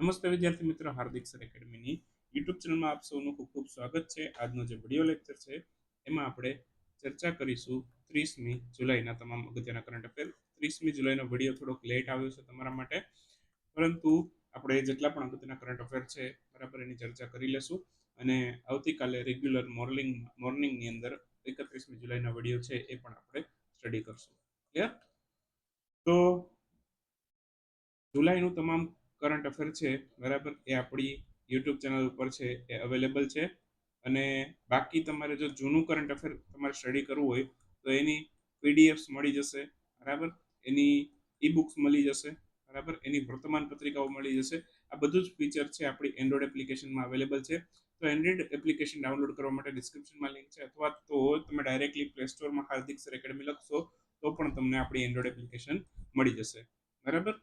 નમસ્તે વિદ્યાર્થી મિત્રો, હાર્દિક સર એકેડમીની યુટ્યુબ ચેનલમાં આપ સૌનું ખૂબ ખૂબ સ્વાગત છે. આજનો જે વીડિયો લેક્ચર છે, એમાં આપણે ચર્ચા કરીશું ત્રીસમી જુલાઈના તમામ અગત્યના કરંટ અફેર ત્રીસમી જુલાઈનો વીડિયો થોડોક લેટ આવ્યો છે તમારા માટે, પરંતુ આપણે જેટલા પણ અગત્યના કરંટ અફેર છે, બરાબર એની ચર્ચા કરી લેશું. અને આવતીકાલે રેગ્યુલર મોર્નિંગ મોર્નિંગની અંદર એકત્રીસમી જુલાઈના વીડિયો છે, એ પણ આપણે સ્ટડી કરશું. ક્લિયર તો જુલાઈનું તમામ કરંટ અફેર છે, બરાબર? એ આપણી યુટ્યુબ ચેનલ ઉપર છે, એ અવેલેબલ છે. અને બાકી તમારે જો જૂનું કરંટ અફેર તમારે સ્ટડી કરવું હોય, તો એની પીડીએફ્સ મળી જશે, બરાબર? એની ઈ બુક્સ મળી જશે, બરાબર? એની વર્તમાન પત્રિકાઓ મળી જશે. આ બધું જ ફીચર છે આપણી એન્ડ્રોઈડ એપ્લિકેશનમાં અવેલેબલ છે. તો એન્ડ્રોઈડ એપ્લિકેશન ડાઉનલોડ કરવા માટે ડિસ્ક્રિપ્શનમાં લિંક છે, અથવા તો તમે ડાયરેક્ટલી પ્લે સ્ટોરમાં હાર્દિક સર એકેડમી લખશો, તો પણ તમને આપણી એન્ડ્રોઈડ એપ્લિકેશન મળી જશે, બરાબર?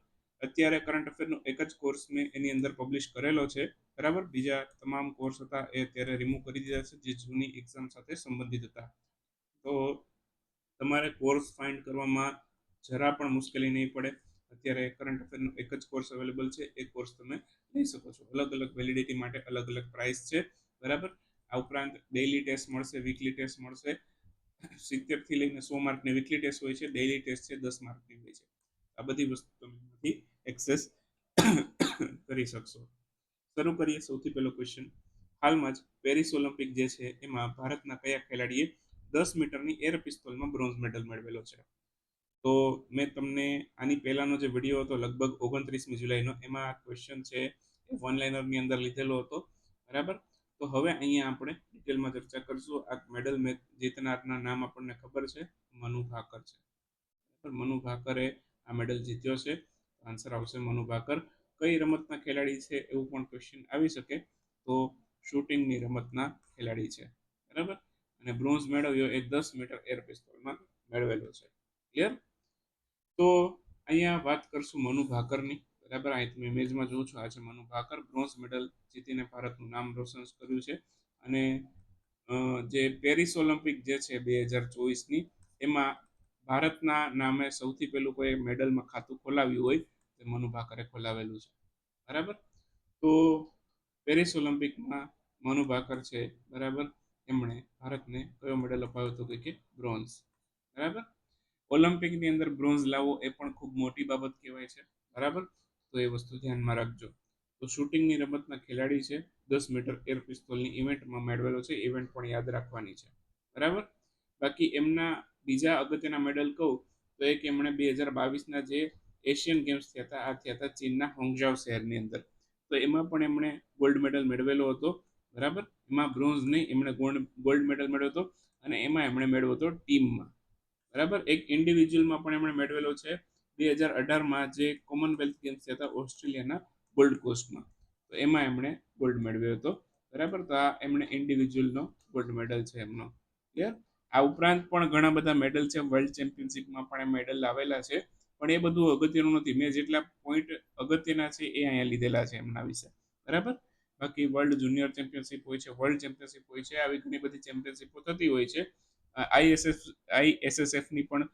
અત્યારે કરંટ અફેરનો એક જ કોર્સ મેં એની અંદર પબ્લિશ કરેલો છે. બરાબર? બીજા તમામ કોર્સ હતા એ અત્યારે રિમૂવ કરી દીધા છે, જે જૂની એક્ઝામ સાથે સંબંધિત હતા. તો તમારે કોર્સ ફાઇન્ડ કરવામાં જરા પણ મુશ્કેલી નહીં પડે. અત્યારે કરંટ અફેરનો એક જ કોર્સ અવેલેબલ છે. એ કોર્સ તમે લઈ શકો છો. અલગ અલગ વેલિડિટી માટે અલગ અલગ પ્રાઇસ છે. બરાબર? આ ઉપરાંત ડેઇલી ટેસ્ટ મળશે વીકલી ટેસ્ટ મળશે. સિત્તેરથી લઈને સો માર્કની વીકલી ટેસ્ટ હોય છે. ડેઇલી ટેસ્ટ છે, દસ માર્કની હોય છે. આ બધી વસ્તુ એક્સેસ કરી શકશો. શરૂ કરીએ સૌથી પહેલો ક્વેશ્ચન હાલમાં જ પેરિસ ઓલિમ્પિક જે છે, એમાં ભારતના કયા ખેલાડીએ દસ મીટરની એર પિસ્તોલમાં બ્રોન્ઝ મેડલ મેળવેલો છે? તો મેં તમને આની પહેલાનો જે વીડિયો હતો, લગભગ ઓગણત્રીસમી જુલાઈનો, એમાં આ ક્વેશ્ચન છે એ વન લાઇનરની અંદર લીધેલો હતો. બરાબર? તો હવે અહીંયા આપણે ડિટેલમાં ચર્ચા કરશું. આ મેડલ મેચ જીતનારના નામ આપણને ખબર છે. મનુ ભાકર છે. મનુ ભાકરે આ મેડલ જીત્યો છે. આન્સર આવશે મનુ ભાકર. કઈ રમતના ખેલાડી છે એવું પણ ક્વેશ્ચન આવી શકે. તો શૂટિંગની રમતના ખેલાડી છે. બરાબર? અને બ્રોન્ઝ મેળવ્યો એ દસ મીટર એર પિસ્તોલમાં મેળવેલો છે. ક્લિયર તો અહીંયા વાત કરશું મનુ ભાકરની. બરાબર? અહીં તમે ઇમેજમાં જોઉં છો. આ છે મનુ ભાકર બ્રોન્ઝ મેડલ જીતીને ભારતનું નામ રોશન કર્યું છે. અને જે પેરિસ ઓલિમ્પિક જે છે બે હજાર ચોવીસની, એમાં ભારતના નામે સૌથી પહેલું કોઈ મેડલમાં ખાતું ખોલાવ્યું હોય તે મનુ ભાકરે ખોલાવેલું છે. બરાબર? તો પેરિસ ઓલિમ્પિકમાં મનુ ભાકર છે, બરાબર? એમણે ભારતને કયો મેડલ અપાવ્યો હતો કે બ્રોન્ઝ. બરાબર? ઓલિમ્પિકની અંદર બ્રોન્ઝ લાવવો એ પણ ખૂબ મોટી બાબત કહેવાય છે. બરાબર? તો એ વસ્તુ ધ્યાનમાં રાખજો. તો શૂટિંગની રમતના ખેલાડી છે, દસ મીટર એર પિસ્તોલની ઇવેન્ટમાં મેળવેલો છે, ઇવેન્ટ પણ યાદ રાખવાની છે. બરાબર? બાકી એમના બીજા અગત્યના મેડલ કહું તો એક એમણે બે હજાર બાવીસના જે એશિયન ગેમ્સ થયા હતા આ થયા હતા ચીનના હોંગઝાવ શહેરની અંદર. તો એમાં પણ એમણે ગોલ્ડ મેડલ મેળવેલો હતો, બરાબર? એમાં બ્રોન્ઝ નહીં, એમણે ગોલ્ડ ગોલ્ડ મેડલ મેળવ્યો હતો અને એમાં એમણે મેળવ્યો હતો ટીમમાં બરાબર? એક ઇન્ડિવિજ્યુઅલમાં પણ એમણે મેળવેલો છે. બે હજાર અઢારમાં જે કોમનવેલ્થ ગેમ્સ થયા હતા ઓસ્ટ્રેલિયાના ગોલ્ડ કોસ્ટમાં તો એમાં એમણે ગોલ્ડ મેળવ્યો હતો. બરાબર? તો આ એમણે ઇન્ડિવિજ્યુઅલનો ગોલ્ડ મેડલ છે એમનો. ક્લિયર આ ઉપરાંત પણ ઘણા બધા મેડલ છે. વર્લ્ડ ચેમ્પિયનશિપમાં પણ એ મેડલ લાવેલા છે. પણ એ બધું અગત્યનું નથી. મેં જેટલા પોઈન્ટ અગત્યના છે એ અહીંયા લીધેલા છે એમના વિશે. બરાબર? બાકી વર્લ્ડ જુનિયર ચેમ્પિયનશિપ હોય છે વર્લ્ડ ચેમ્પિયનશિપ હોય છે, આવી ઘણી બધી ચેમ્પિયનશિપો થતી હોય છે. આઈએસએસ આઈએસએસએફની પણ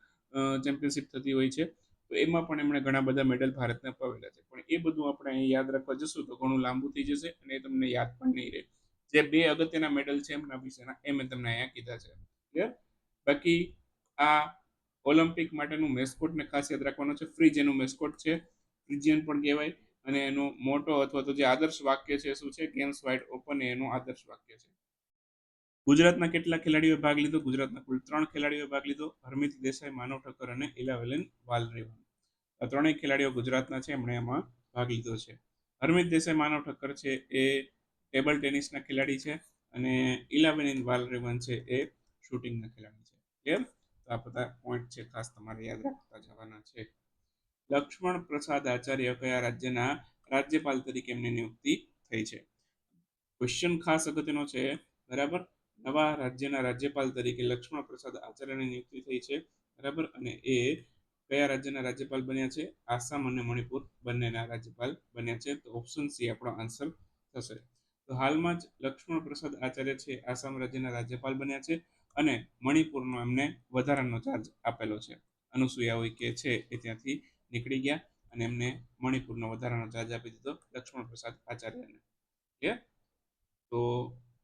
ચેમ્પિયનશિપ થતી હોય છે. તો એમાં પણ એમણે ઘણા બધા મેડલ ભારતને અપાવેલા છે. પણ એ બધું આપણે અહીં યાદ રાખવા જશું તો ઘણું લાંબુ થઈ જશે અને એ તમને યાદ પણ નહીં રહે. જે બે અગત્યના મેડલ છે એમના વિશેના એ મેં તમને અહીંયા કીધા છે. ક્લિયર બાકી આ ઓલિમ્પિક માટેનું મેસ્કોટને ખાસ યાદ રાખવાનું છે. ફ્રીજ એનું મેસ્કોટ છે. ફ્રિજિયન પણ કહેવાય. અને એનો મોટો અથવા તો જે આદર્શ વાક્ય છે શું છે? ગેમ્સ વાઇડ ઓપન એનું આદર્શ વાક્ય છે. ગુજરાતના કેટલા ખેલાડીઓએ ભાગ લીધો? ગુજરાતના કુલ ત્રણ ખેલાડીઓએ ભાગ લીધો. હરમિત દેસાઈ, માનવ ઠક્કર અને ઇલાવેલન વાલરેવન. આ ત્રણેય ખેલાડીઓ ગુજરાતના છે. એમણે એમાં ભાગ લીધો છે. હરમિત દેસાઈ, માનવ ઠક્કર છે એ ટેબલ ટેનિસના ખેલાડી છે અને ઇલાવેલિન વાલરેવન છે એ શૂટિંગના ખેલાડી છે. ક્લિયર આ બધા પોઈન્ટ છે, ખાસ તમારે યાદ રાખતા જવાના છે. લક્ષ્મણ પ્રસાદ આચાર્ય કયા રાજ્યના રાજ્યપાલ તરીકે એમની નિયુક્તિ થઈ છે? ક્વેશ્ચન ખાસ અગત્યનો છે, બરાબર? નવા રાજ્યના રાજ્યપાલ તરીકે લક્ષ્મણ પ્રસાદ આચાર્યની નિયુક્તિ થઈ છે, બરાબર? અને એ કયા રાજ્યના રાજ્યપાલ બન્યા છે? આસામ અને મણિપુર બંનેના રાજ્યપાલ બન્યા છે. તો ઓપ્શન સી આપણો આન્સર થશે. તો હાલમાં જ લક્ષ્મણ પ્રસાદ આચાર્ય છે, આસામ રાજ્યના રાજ્યપાલ બન્યા છે. અને મણિપુરનો એમને વધારાનો ચાર્જ આપેલો છે. અનુસુયા કે છે એ ત્યાંથી નીકળી ગયા અને એમને મણિપુરનો વધારાનો ચાર્જ આપી દીધો લક્ષ્મણ પ્રસાદ આચાર્યને. ક્લિયર તો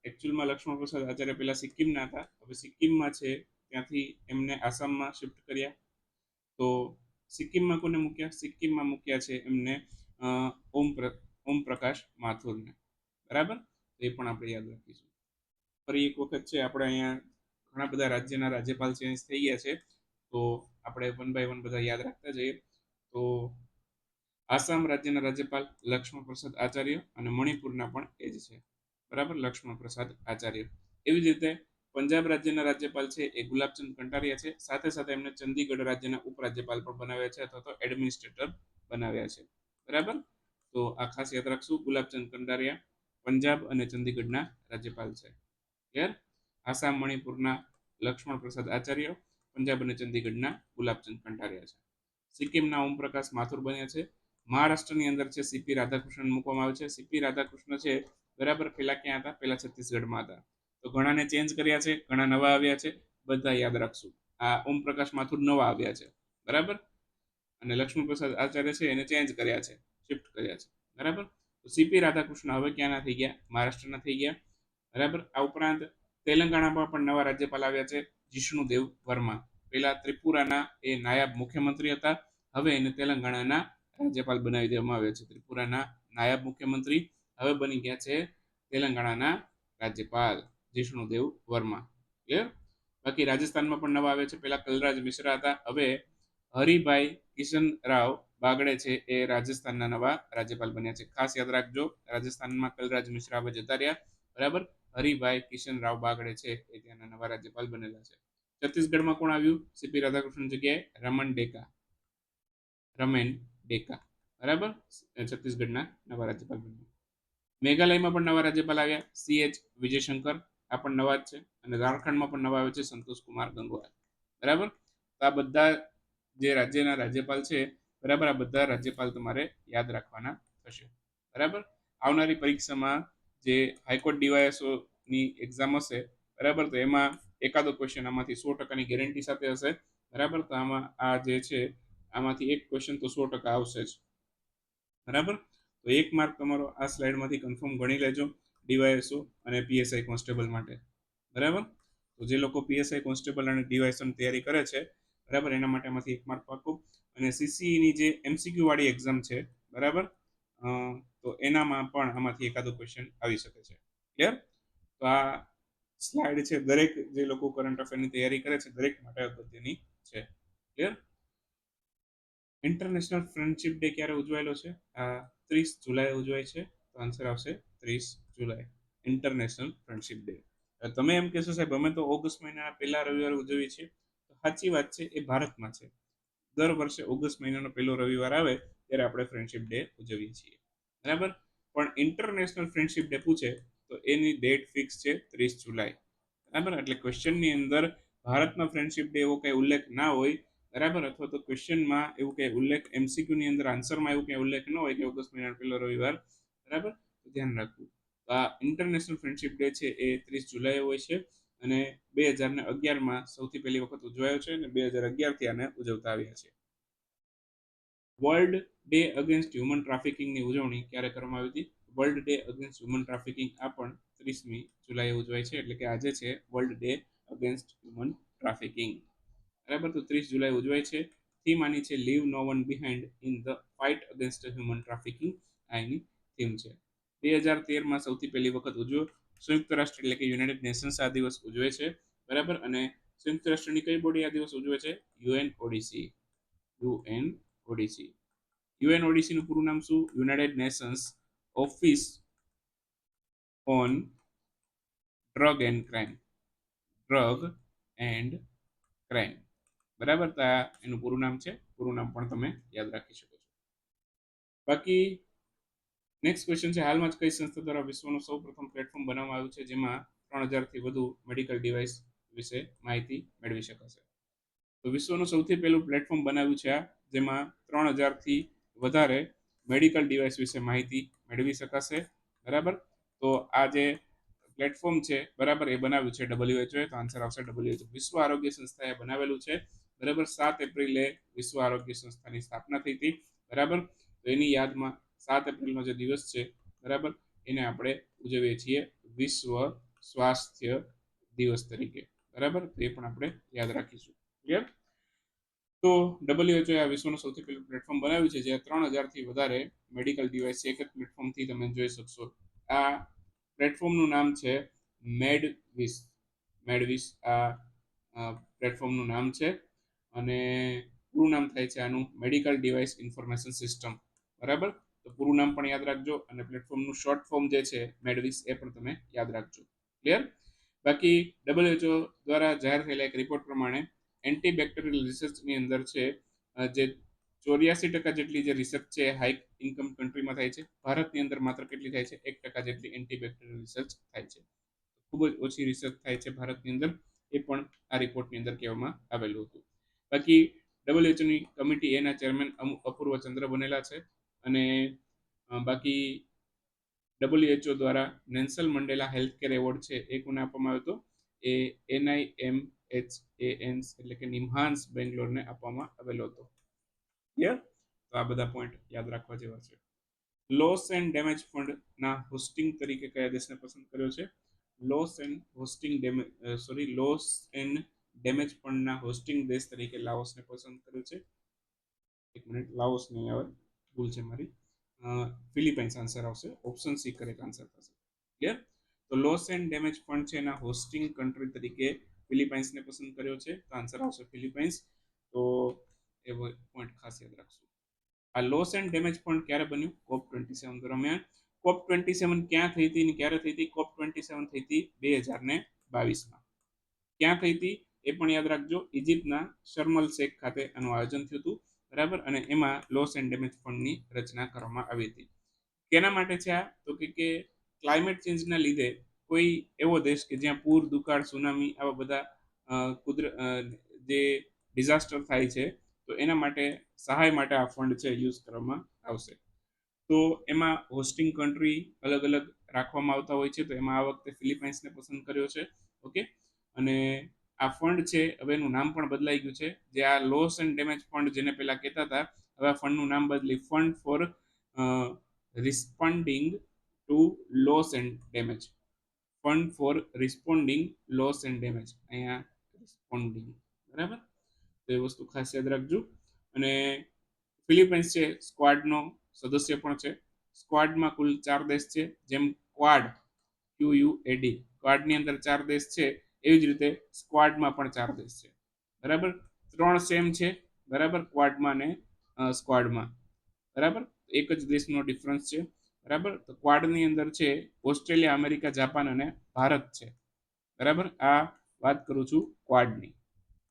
એકચ્યુઅલમાં લક્ષ્મણ પ્રસાદ આચાર્ય પહેલાં સિક્કિમના હતા. હવે સિક્કિમમાં છે, ત્યાંથી એમને આસામમાં શિફ્ટ કર્યા. તો સિક્કિમમાં કોને મૂક્યા? સિક્કિમમાં મૂક્યા છે એમને ઓમ ઓમ પ્રકાશ માથુરને. બરાબર? એ પણ આપણે યાદ રાખીશું. ફરી એક વખત છે, આપણે અહીંયા ઘણા બધા રાજ્યના રાજ્યપાલ ચેન્જ થઈ ગયા છે. તો આપણે વન બાય વન બધા યાદ રાખતા જઈએ. તો આસામ રાજ્યના રાજ્યપાલ લક્ષ્મણ પ્રસાદ આચાર્ય અને મણિપુરના પણ એ જ છે. બરાબર? લક્ષ્મણ પ્રસાદ આચાર્ય. એવી જ રીતે પંજાબ રાજ્યના રાજ્યપાલ છે એ ગુલાબચંદ કંટારિયા છે. સાથે સાથે એમને ચંદીગઢ રાજ્યના ઉપરાજ્યપાલ પણ બનાવ્યા છે અથવા તો એડમિનિસ્ટ્રેટર બનાવ્યા છે. બરાબર? તો આ ખાસ યાદ રાખશું. ગુલાબચંદ કંટારિયા પંજાબ અને ચંદીગઢના રાજ્યપાલ છે. ક્લિયર આસામ મણિપુરના લક્ષ્મણ પ્રસાદ આચાર્ય, પંજાબ અને ચંદીગઢના ગુલાબચંદ કંટારિયા છે. સિક્કિમના ઓમપ્રકાશ માથુર બન્યા છે. મહારાષ્ટ્રની અંદર છે સીપી રાધાકૃષ્ણન મૂકવામાં આવે છે. સીપી રાધાકૃષ્ણ છે બરાબર પેલા ક્યાં હતા? પેલા છત્તીસગઢમાં હતા. તો ઘણાને ચેન્જ કર્યા છે, ઘણા નવા આવ્યા છે. બધા યાદ રાખશું. આ ઓમપ્રકાશ માથુર નવા આવ્યા છે. બરાબર? અને લક્ષ્મણ પ્રસાદ આચાર્ય છે એને ચેન્જ કર્યા છે શિફ્ટ કર્યા છે. બરાબર? તો સીપી રાધાકૃષ્ણ હવે ક્યાંના થઈ ગયા? મહારાષ્ટ્રના થઈ ગયા. બરાબર? આ ઉપરાંત તેલંગાણામાં પણ નવા રાજ્યપાલ આવ્યા છે જિષ્ણુદેવ વર્મા. પહેલા ત્રિપુરાના એ નાયબ મુખ્યમંત્રી હતા. હવે એને તેલંગાણાના રાજ્યપાલ બનાવી દેવામાં આવ્યા છે. ત્રિપુરાના નાયબ મુખ્યમંત્રી હવે બની ગયા છે તેલંગાણાના રાજ્યપાલ જિષ્ણુદેવ વર્મા. ક્લિયર બાકી રાજસ્થાનમાં પણ નવા આવે છે. પેલા કલરાજ મિશ્રા હતા. હવે હરિભાઈ કિશન રાવ બાગડે છે એ રાજસ્થાનના નવા રાજ્યપાલ બન્યા છે. ખાસ યાદ રાખજો, રાજસ્થાનમાં કલરાજ મિશ્રા હવે જતા રહ્યા. બરાબર? હરિભાઈ કિશન રાવ બાગડે છે, એ ત્યાંના નવા રાજ્યપાલ બનેલા છે. છત્તીસગઢમાં કોણ આવ્યું? સીપી રાધાકૃષ્ણ જગ્યાએ રમણ ડેકા. રમેન ડેકા. બરાબર? છત્તીસગઢના નવા રાજ્યપાલ બન્યા. મેઘાલયમાં પણ નવા રાજ્યપાલ આવ્યા. સી એચ વિજયશંકર, આ પણ નવા જ છે. અને ઝારખંડમાં પણ નવા આવે છે સંતોષ કુમાર ગંગવાર બરાબર? તો આ બધા જે રાજ્યના રાજ્યપાલ છે, બરાબર આ બધા રાજ્યપાલ તમારે યાદ રાખવાના થશે. બરાબર? આવનારી પરીક્ષામાં જે હાઈકોર્ટ ડીવાયએસઓની એક્ઝામ હશે, બરાબર? તો એમાં એકાદો ક્વેશ્ચન આમાંથી સો ટકાની ગેરંટી સાથે હશે, બરાબર? તો આમાં આ જે છે, આમાંથી એક ક્વેશ્ચન તો સો ટકા આવશે જ. બરાબર? તો એક માર્ક તમારો આ સ્લાઇડમાંથી કન્ફર્મ ગણી લેજો ડીવાયએસઓ અને પીએસઆઈ કોન્સ્ટેબલ માટે. બરાબર? તો જે લોકો પીએસઆઈ કોન્સ્ટેબલ અને ડીવાયએસઓની તૈયારી કરે છે, બરાબર? એના માટે આમાંથી એક માર્ક પાકો. અને સીસીઈની જે એમસીક્યુ વાળી એક્ઝામ છે, બરાબર? તો એનામાં પણ આમાંથી એકાદો ક્વેશ્ચન આવી શકે છે. ક્લિયર તો આ સ્લાઇડ છે દરેક જે લોકો કરંટ અફેરની તૈયારી કરે છે, દરેક માટે અગત્યની છે. ક્લિયર ઇન્ટરનેશનલ ફ્રેન્ડશિપ ડે ક્યારે ઉજવાયેલો છે? આ ત્રીસ જુલાઈ ઉજવાય છે. તો આન્સર આવશે ત્રીસ જુલાઈ. ઇન્ટરનેશનલ ફ્રેન્ડશિપ ડે તમે એમ કહેશો સાહેબ, અમે તો ઓગસ્ટ મહિનાના પહેલા રવિવારે ઉજવીએ છીએ. તો સાચી વાત છે, એ ભારતમાં છે. દર વર્ષે ઓગસ્ટ મહિનાનો પહેલો રવિવાર આવે ત્યારે આપણે ફ્રેન્ડશિપ ડે ઉજવીએ છીએ. બરાબર? પણ ઇન્ટરનેશનલ ફ્રેન્ડશિપ ડે પૂછે તો એની ડેટ ફિક્સ છે ત્રીસ જુલાઈ. બરાબર? એટલે ક્વેશ્ચનની અંદર ભારતમાં ફ્રેન્ડશિપ ડે એવો કંઈ ઉલ્લેખ ના હોય, બરાબર? અથવા તો ક્વેશ્ચનમાં એવું કંઈ ઉલ્લેખ એમસીક્યુની અંદર આન્સરમાં એવું કંઈ ઉલ્લેખ ન હોય કે ઓગસ્ટ મહિના પહેલો રવિવાર, બરાબર? ધ્યાન રાખવું. તો આ ઇન્ટરનેશનલ ફ્રેન્ડશિપ ડે છે એ ત્રીસ જુલાઈ હોય છે અને બે હજાર ને અગિયારમાં સૌથી પહેલી વખત ઉજવાયો છે અને બે હજાર અગિયારથી આને ઉજવતા આવ્યા છે. વર્લ્ડ ડે અગેન્સ્ટ હ્યુમન ટ્રાફિકિંગની ઉજવણી ક્યારે કરવામાં આવી હતી? World Day against human trafficking આ પણ ત્રીસમી જુલાઈએ ઉજવાય છે, એટલે કે આજે છે World Day against human trafficking. બરાબર, તો ત્રીસ જુલાઈ ઉજવાય છે. થીમ આની છે leave no one behind in the fight against human trafficking આ એની થીમ છે. બે હજાર તેરમાં સૌથી પહેલી વખત ઉજવ્યો સંયુક્ત રાષ્ટ્ર એટલે કે યુનાઇટેડ નેશન્સ આ દિવસ ઉજવે છે. બરાબર, અને સંયુક્ત રાષ્ટ્રની કઈ બોડી આ દિવસ ઉજવે છે? UN ODC. UN ODC. UN ઓડીસીનું પૂરું નામ શું? United Nations Office on Drug and Crime. Drug and crime. બરાબર? તો એનું પૂરું નામ છે. પૂરું નામ પણ તમે યાદ રાખી શકો છો. બાકી નેક્સ્ટ ક્વેશ્ચન છે. હાલમાં જ કઈ સંસ્થા દ્વારા વિશ્વનું સૌ પ્રથમ પ્લેટફોર્મ બનાવવામાં આવ્યું છે? જેમાં ત્રણ હજારથી વધુ મેડિકલ ડિવાઇસ વિશે માહિતી મેળવી શકાશે. તો વિશ્વનું સૌથી પહેલું પ્લેટફોર્મ બનાવ્યું છે આ, જેમાં ત્રણ હજારથી વધારે મેડિકલ ડિવાઇસ વિશે માહિતી મેળવી શકાશે. બરાબર? તો આ જે પ્લેટફોર્મ છે, બરાબર, એ બનાવ્યું છે ડબલ્યુએચઓએ તો આન્સર આવશે ડબલ્યુએચઓ વિશ્વ આરોગ્ય સંસ્થાએ બનાવેલું છે. બરાબર, સાત એપ્રિલે વિશ્વ આરોગ્ય સંસ્થાની સ્થાપના થઈ હતી. બરાબર? તો એની યાદમાં સાત એપ્રિલનો જે દિવસ છે, બરાબર, એને આપણે ઉજવીએ છીએ વિશ્વ સ્વાસ્થ્ય દિવસ તરીકે. બરાબર? તો એ પણ આપણે યાદ રાખીશું. ક્લિયર તો ડબલ્યુએચઓ આ વિશ્વનું સૌથી પહેલું પ્લેટફોર્મ બનાવ્યું છે જ્યાં ત્રણ હજારથી વધારે મેડિકલ ડિવાઇસ એક જ પ્લેટફોર્મથી તમે જોઈ શકશો. આ પ્લેટફોર્મનું નામ છે મેડવિસ મેડવિસ આ પ્લેટફોર્મનું નામ છે અને પૂરું નામ થાય છે આનું મેડિકલ ડિવાઇસ ઇન્ફોર્મેશન સિસ્ટમ બરાબર? તો પૂરું નામ પણ યાદ રાખજો અને પ્લેટફોર્મનું શોર્ટ ફોર્મ જે છે મેડવિસ એ પણ તમે યાદ રાખજો. ક્લિયર બાકી ડબલ્યુએચઓ દ્વારા જાહેર થયેલા એક રિપોર્ટ પ્રમાણે એન્ટીબેક્ટેરિયલ રિસર્ચની અંદર છે જે ચોર્યાસી ટકા જેટલી જે રિસર્ચ છે હાઈ ઇન્કમ કન્ટ્રીમાં થાય છે. ભારતની અંદર માત્ર કેટલી થાય છે? એક ટકા જેટલી એન્ટીબેક્ટેરિયલ રિસર્ચ થાય છે. ખૂબ જ ઓછી રિસર્ચ થાય છે ભારતની અંદર, એ પણ આ રિપોર્ટની અંદર કહેવામાં આવેલું હતું. બાકી ડબલ્યુએચઓની કમિટી એના ચેરમેન અપૂર્વ ચંદ્ર બનેલા છે અને બાકી ડબલ્યુએચઓ દ્વારા Nelson Mandela health care award છે, એ કોને આપવામાં આવ્યો હતો? એ એનઆઈ એમ એચ એ એન્સ એટલે કે નિમહાન્સ બેંગ્લોરને આપવામાં આવેલો હતો. ક્લિયર તો આ બધા પોઈન્ટ યાદ રાખવા જેવા છે. લોસ એન્ડ ડેમેજ ફંડના હોસ્ટિંગ તરીકે કયા દેશને પસંદ કર્યો છે? Loss and hosting damage sorry loss and damage ફંડના hosting દેશ તરીકે લાઓસને પસંદ કર્યો છે. એક મિનિટ લાઓસ નહીં આવે. ભૂલ છે મારી. ફિલિપાઇન્સ આન્સર આવશે. ઓપ્શન સી કરેક્ટ આન્સર થશે. ક્લિયર તો લોસ એન્ડ ડેમેજ ફંડ છે એના હોસ્ટિંગ કન્ટ્રી તરીકે ફિલિપાઇન્સને પસંદ કર્યો છે. તો આન્સર આવશે ફિલિપાઇન્સ. તો એ પોઈન્ટ ખાસ યાદ રાખશું. આ લોસ એન્ડ ડેમેજ પણ ક્યારે બન્યું? કોપ ટ્વેન્ટી સેવન દરમિયાન. કોપ ટ્વેન્ટી સેવન ક્યાં થઈ હતી ને ક્યારે થઈ હતી? કોપ ટ્વેન્ટી સેવન થઈ હતી બે હજાર ને બાવીસમાં. ક્યાં થઈ હતી એ પણ યાદ રાખજો. ઇજિપ્તના શર્મલ શેખ ખાતે આનું આયોજન થયું હતું. બરાબર? અને એમાં લોસ એન્ડ ડેમેજ ફંડની રચના કરવામાં આવી હતી. કેના માટે છે આ? તો કે ક્લાઇમેટ ચેન્જના લીધે કોઈ એવો દેશ કે જ્યાં પૂર, દુકાળ, સુનામી આવા બધા કુદર જે ડિઝાસ્ટર થાય છે, તો એના માટે, સહાય માટે આ ફંડ છે યુઝ કરવામાં આવશે. તો એમાં હોસ્ટિંગ કન્ટ્રી અલગ અલગ રાખવામાં આવતા હોય છે, તો એમાં આ વખતે ફિલિપાઇન્સને પસંદ કર્યો છે, ઓકે? અને આ ફંડ છે, હવે એનું નામ પણ બદલાઈ ગયું છે, જે આ લોસ એન્ડ ડેમેજ ફંડ જેને પહેલાં કહેતા હતા, હવે આ ફંડનું નામ બદલી fund for responding to loss and damage. Fund for responding loss and damage અહીંયા રિસ્પોન્ડિંગ બરાબર? તો એ વસ્તુ ખાસ યાદ રાખજો. અને ફિલિપાઇન્સ છે સ્ક્વાડનો સદસ્ય પણ છે. સ્ક્વાડમાં કુલ ચાર દેશ છે, જેમ ક્વાડ ક્યુ યુ એડી ક્વાડની અંદર ચાર દેશ છે, એવી જ રીતે સ્ક્વાડમાં પણ ચાર દેશ છે. બરાબર? ત્રણ સેમ છે, બરાબર? ક્વાડમાં ને સ્ક્વાડમાં બરાબર? એક જ દેશનો ડિફરન્સ છે. બરાબર? તો ક્વાડની અંદર છે ઓસ્ટ્રેલિયા, અમેરિકા, જાપાન અને ભારત છે. બરાબર? આ વાત કરું છું ક્વાડની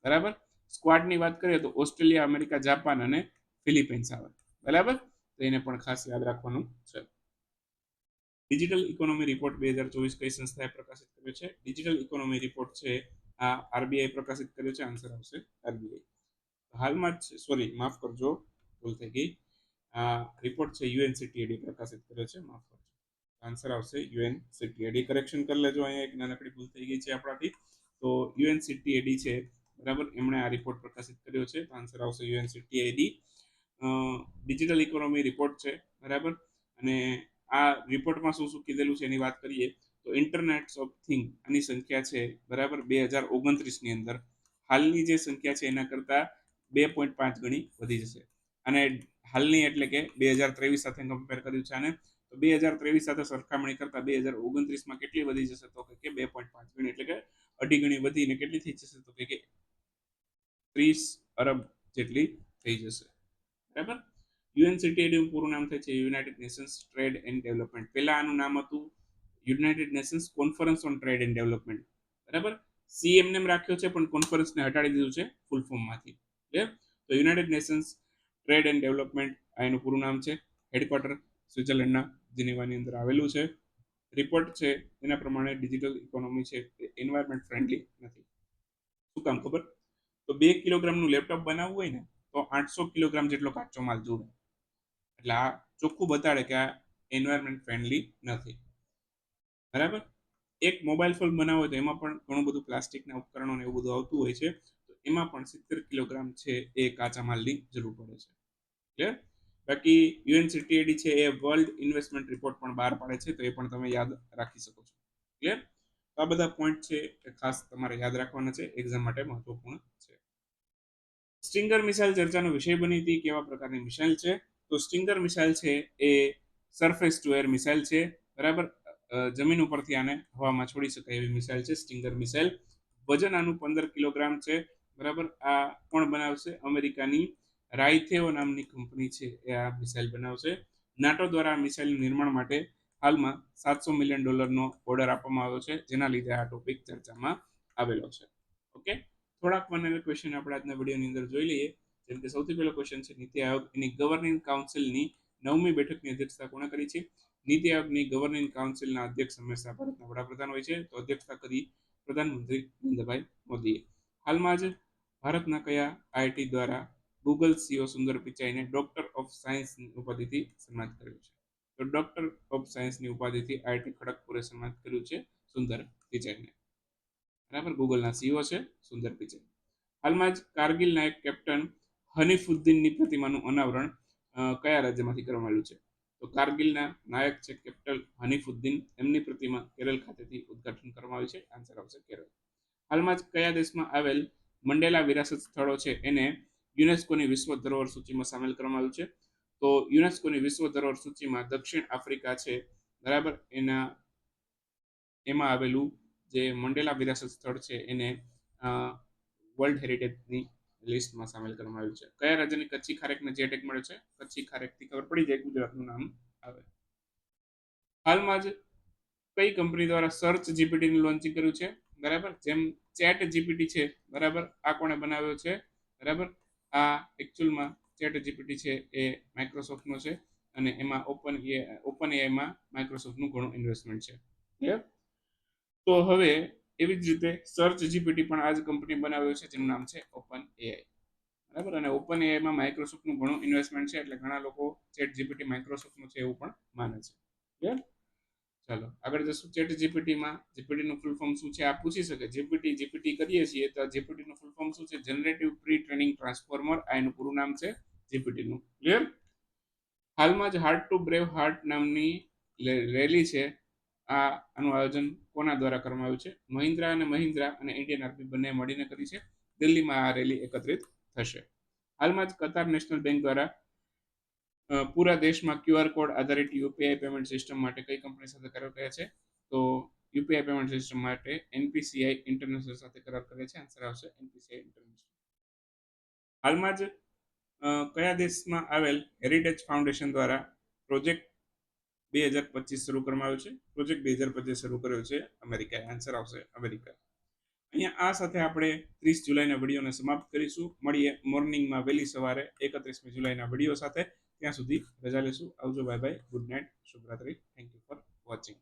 બરાબર? સ્ક્વાડની વાત કરીએ તો ઓસ્ટ્રેલિયા, અમેરિકા, જાપાન અને ફિલિપિન્સ આવે. બરાબર? તો એને પણ ખાસ યાદ રાખવાનું છે. ડિજિટલ ઇકોનોમી રિપોર્ટ બે હજાર ચોવીસ કઈ સંસ્થાએ પ્રકાશિત કર્યો છે? ડિજિટલ ઇકોનોમી રિપોર્ટ છે. આ આરબીઆઈ પ્રકાશિત કર્યો છે. આન્સર આવશે આરબીઆઈ. હાલમાં જ સોરી માફ કરજો. ભૂલ થઈ ગઈ. આ રિપોર્ટ છે યુએનસીટીએડી પ્રકાશિત કર્યો છે, માફ કરજો. આન્સર આવશે યુએનસીટીએડી કરેક્શન કરી લેજો, અહીંયા એક નાનકડી ભૂલ થઈ ગઈ છે આપણાથી. તો યુએનસીટીએડી છે, બરાબર? એમણે આ રિપોર્ટ પ્રકાશિત કર્યો છે. આન્સર આવશે યુએનસીટીએડી ડિજિટલ ઇકોનોમી રિપોર્ટ છે, બરાબર? અને આ રિપોર્ટમાં શું શું કીધેલું છે એની વાત કરીએ, તો ઇન્ટરનેટ ઓફ થિંગ આની સંખ્યા છે, બરાબર? બે હજાર ઓગણત્રીસની અંદર. હાલની જે સંખ્યા છે એના કરતાં બે પોઈન્ટ પાંચ ગણી વધી જશે. અને હાલની એટલે કે બે હજાર ત્રેવીસ સાથે કમ્પેર કર્યું છે અને તો બે હજાર ત્રેવીસ સાથે સરખામણી કરતા બે હજાર ઓગણત્રીસમાં કેટલી વધી જશે? તો કે બે પોઈન્ટ પાંચ ગણી, એટલે કે અઢી ગણી વધીને કેટલી થઈ જશે? તો કે ત્રીસ અરબ જેટલી થઈ જશે. બરાબર? યુએનસીટીએડીનું પૂરું નામ થાય છે United Nations trade and development. પહેલાં આનું નામ હતું United Nations conference on trade and development. બરાબર? સીએમ નેમ રાખ્યો છે, પણ કોન્ફરન્સને હટાડી દીધું છે ફૂલ ફોર્મમાંથી. ક્લિયર તો United Nations trade and development આ એનું પૂરું નામ છે. હેડક્વાર્ટર સ્વિટ્ઝરલેન્ડના જીનેવાની અંદર આવેલું છે. રિપોર્ટ છે એના પ્રમાણે ડિજિટલ ઇકોનોમી છે એ એન્વાયરમેન્ટ ફ્રેન્ડલી નથી. શું કામ ખબર? તો બે કિલોગ્રામનું લેપટોપ બનાવવું હોય ને, તો આઠસો કિલોગ્રામ જેટલો કાચો માલ જોવે. એટલે આ ચોખ્ખું બતાડે કે આ એન્વાયરમેન્ટ ફ્રેન્ડલી નથી. બરાબર? એક મોબાઈલ ફોન બનાવો તો એમાં પણ ઘણું બધું પ્લાસ્ટિકના ઉપકરણો ને એવું બધું આવતું હોય છે. તો એમાં પણ સિત્તેર કિલોગ્રામ છે એ કાચા માલની જરૂર પડે છે. ક્લિયર બાકી યુએનસીટીએડી છે એ વર્લ્ડ ઇન્વેસ્ટમેન્ટ રિપોર્ટ પણ બહાર પાડે છે, તો એ પણ તમે યાદ રાખી શકો છો. ક્લિયર તો આ બધા પોઈન્ટ છે એ ખાસ તમારે યાદ રાખવાના છે એક્ઝામ માટે મહત્વપૂર્ણ છે. સ્ટિંગર મિસાઇલ ચર્ચાનો વિષય બની હતી, કેવા પ્રકારની મિસાઇલ છે? તો સ્ટિંગર મિસાઇલ છે એ સરફેસ ટુ એર મિસાઇલ છે, બરાબર? જમીન ઉપરથી આને હવામાં છોડી શકાય એવી મિસાઇલ છે સ્ટિંગર મિસાઇલ વજન આનું પંદર કિલોગ્રામ છે બરાબર? આ કોણ બનાવશે? અમેરિકાની રાઇથેઓ નામની કંપની છે, એ આ મિસાઇલ બનાવશે. નાટો દ્વારા આ મિસાઇલનું નિર્માણ માટે હાલમાં સાતસો મિલિયન ડોલરનો ઓર્ડર આપવામાં આવ્યો છે, જેના લીધે આ ટોપિક ચર્ચામાં આવેલો છે. ઓકે? થોડાક મને ક્વેશ્ચન આપણે આજના વિડીયોની અંદર જોઈ લઈએ. જેમ કે સૌથી પહેલો ક્વેશ્ચન છે, નીતિ આયોગ એની ગવર્નિંગ કાઉન્સિલની નવમી બેઠકની અધ્યક્ષતા કોણે કરી છે? નીતિ આયોગની ગવર્નિંગ કાઉન્સિલના અધ્યક્ષ હંમેશા ભારતના વડાપ્રધાન હોય છે. તો અધ્યક્ષતા કરી પ્રધાનમંત્રી નરેન્દ્રભાઈ મોદીએ. હાલમાં જ ભારતના કયા આઈઆઈટી દ્વારા ગૂગલ સીઓ સુંદર પિચાઈને ડોક્ટર ઓફ સાયન્સની ઉપાધિથી સન્માનિત કર્યું છે? તો ડોક્ટર ઓફ સાયન્સની ઉપાધિથી આઈઆઈટી ખડગપુરે સન્માનિત કર્યું છે સુંદર પિચાઈને. બરાબર? ગૂગલના સીઓ છે સુંદર પિચાઈ. હાલમાં જ કારગિલના એક કેપ્ટન હનીફુદ્દીનની પ્રતિમાનું અનાવરણ કયા રાજ્યમાંથી કરવામાં આવ્યું છે? તો કારગિલના નાયક છે કેપ્ટન હનીફુદ્દીન. એમની પ્રતિમા કેરળ ખાતેથી ઉદ્ઘાટન કરવામાં આવ્યું છે. આન્સર આવશે કેરળ હાલમાં જ કયા દેશમાં આવેલ મંડેલા વિરાસત સ્થળો છે એને યુનેસ્કોની વિશ્વ ધરોહર સૂચિમાં સામેલ કરવામાં આવ્યું છે. તો યુનેસ્કોની વિશ્વ ધરોહર સૂચિમાં દક્ષિણ આફ્રિકા છે. બરાબર? એના, એમાં આવેલું જે મંડેલા વિરાસત સ્થળ છે એને વર્લ્ડ હેરિટેજની લિસ્ટમાં સામેલ કરવામાં આવ્યું છે. કયા રાજ્યની કચ્છી ખારેકને જે ટેગ મળ્યો છે? કચ્છી ખારેકથી ખબર પડી જાય, ગુજરાતનું નામ આવે. હાલમાં જ કઈ કંપની દ્વારા સર્ચ જીપીટીનું લોન્ચિંગ કર્યું છે? બરાબર? જેમ ચેટ જીપીટી છે, બરાબર? આ કોણે બનાવ્યો છે? બરાબર? આ એકચ્યુઅલમાં ચેટ જીપીટી છે એ માઇક્રોસોફ્ટનો છે અને એમાં ઓપન ઓપન એઆઈમાં માઇક્રોસોફ્ટનું ઘણું ઇન્વેસ્ટમેન્ટ છે. ક્લિયર તો હવે એવી જ રીતે સર્ચ જીપીટી પણ આ જ કંપની બનાવ્યો છે, જેનું નામ છે ઓપન એઆઈ બરાબર? અને ઓપન એઆઈમાં માઇક્રોસોફ્ટનું ઘણું ઇન્વેસ્ટમેન્ટ છે, એટલે ઘણા લોકો ચેટ જીપીટી માઇક્રોસોફ્ટનું છે એવું પણ માને છે. ક્લિયર ચાલો, આગળ જશું. ચેટ જીપીટીમાં જીપીટીનું ફૂલ ફોર્મ શું છે? આ પૂછી શકે. જીપીટી જીપીટી કરીએ છીએ તો જીપીટીનું ફૂલ ફોર્મ શું છે? જનરેટિવ પ્રી ટ્રેનિંગ ટ્રાન્સફોર્મર આ એનું પૂરું નામ છે જીપીટીનું. ક્લિયર હાલમાં જ હાર્ટ ટુ બ્રેવ હાર્ટ નામની રેલી છે. આ, આનું આયોજન કોના દ્વારા કરવામાં આવ્યું છે? મહિન્દ્રા અને મહિન્દ્રા અને ઇન્ડિયન આર્મી બંને મળીને કરી છે. દિલ્હીમાં આ રેલી એકત્રિત થશે. હાલમાં જ કતાર નેશનલ બેંક દ્વારા પૂરા દેશમાં ક્યુઆર કોડ આધારિત યુપીઆઈ પેમેન્ટ સિસ્ટમ માટે કઈ કંપની સાથે કરાર કર્યા છે? તો યુપીઆઈ પેમેન્ટ સિસ્ટમ માટે એનપીસીઆઈ ઇન્ટરનેશનલ સાથે કરાર કરે છે? આન્સર આવશે એનપીસીઆઈ ઇન્ટરનેશનલ. હાલમાં જ કયા દેશમાં આવેલ હેરિટેજ ફાઉન્ડેશન દ્વારા પ્રોજેક્ટ બે હજાર પચીસ શરૂ કરવામાં આવ્યો છે? પ્રોજેક્ટ બે હજાર પચીસ શરૂ કર્યો છે અમેરિકાએ. આન્સર આવશે અમેરિકા. અહીંયા આ સાથે આપણે ત્રીસ જુલાઈના વિડીયોને સમાપ્ત કરીશું. મળીએ મોર્નિંગમાં વહેલી સવારે એકત્રીસમી જુલાઈના વીડિયો સાથે. ત્યાં સુધી રજા લેશું. આવજો bye by. Good night. શુભરાત્રી. Thank you for watching